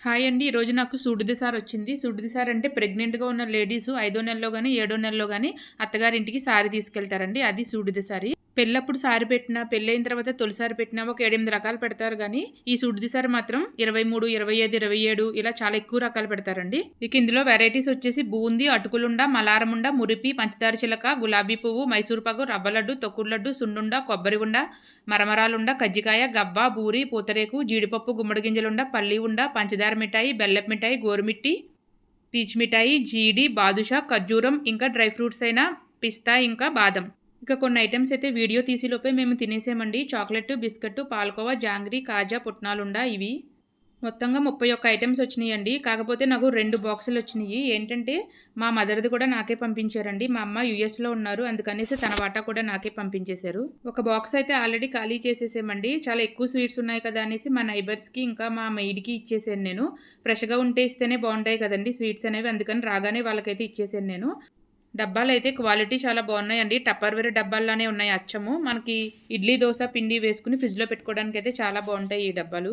Hi అండి. ఈరోజు నాకు సూడిదిసార్ వచ్చింది. సూడిదిసార్ అంటే ప్రెగ్నెంట్గా ఉన్న లేడీస్ ఐదో నెలలో కానీ ఏడో నెలలో కానీ అత్తగారింటికి సారీ తీసుకెళ్తారండి. అది సూడిదిసారి పెళ్ళప్పుడు సారి పెట్టినా పెళ్ళైన తర్వాత తొలిసారి పెట్టినా ఒక ఏడెనిమిది రకాలు పెడతారు కానీ ఈ సుడిదిసారి మాత్రం ఇరవై మూడు ఇరవై ఐదు ఇరవై ఏడు ఇలా చాలా ఎక్కువ రకాలు పెడతారండి. ఇక ఇందులో వెరైటీస్ వచ్చేసి బూంది అటుకులుండ మలారముండ మురిపి పంచదార చిలక గులాబీ పువ్వు మైసూర్ పాకు రవ్వ లడ్డు తొక్కుడు లడ్డు సున్నుండ కొబ్బరి ఉండ మరమరాలుండ కజ్జికాయ గవ్వ బూరి పూతరేకు జీడిపప్పు గుమ్మడి గింజలుండ పల్లి ఉండ పంచదార మిఠాయి బెల్లపు మిఠాయి గోరుమిట్టి పీచ్ మిఠాయి జీడి బాదుషా ఖర్జూరం ఇంకా డ్రై ఫ్రూట్స్ అయిన పిస్తా ఇంకా బాదం. ఇక కొన్ని ఐటమ్స్ అయితే వీడియో తీసేలోపే మేము తినేసామండి. చాక్లెట్ బిస్కెట్ పాల్కోవా జాంగ్రీ కాజా పుట్నాలుండా ఇవి. మొత్తంగా ముప్పై ఒక్క ఐటమ్స్ వచ్చినాయండి. కాకపోతే నాకు రెండు బాక్సులు వచ్చినాయి. ఏంటంటే మా మదర్ది కూడా నాకే పంపించారండి. మా అమ్మ యుఎస్లో ఉన్నారు. అందుకనేసి తన వాటా కూడా నాకే పంపించేశారు. ఒక బాక్స్ అయితే ఆల్రెడీ ఖాళీ చేసేసామండి. చాలా ఎక్కువ స్వీట్స్ ఉన్నాయి కదా అనేసి మా నైబర్స్కి ఇంకా మా మెయిడ్కి ఇచ్చేసాను నేను. ఫ్రెష్గా ఉంటే ఇస్తేనే బాగుంటాయి కదండి స్వీట్స్ అనేవి. అందుకని రాగానే వాళ్ళకైతే ఇచ్చేసాను నేను. డబ్బాలు అయితే క్వాలిటీ చాలా బాగున్నాయండి. టప్పర్వేర్ డబ్బాల్లానే ఉన్నాయి అచ్చము. మనకి ఇడ్లీ దోశ పిండి వేసుకుని ఫ్రిడ్జ్లో పెట్టుకోవడానికి అయితే చాలా బాగుంటాయి ఈ డబ్బాలు.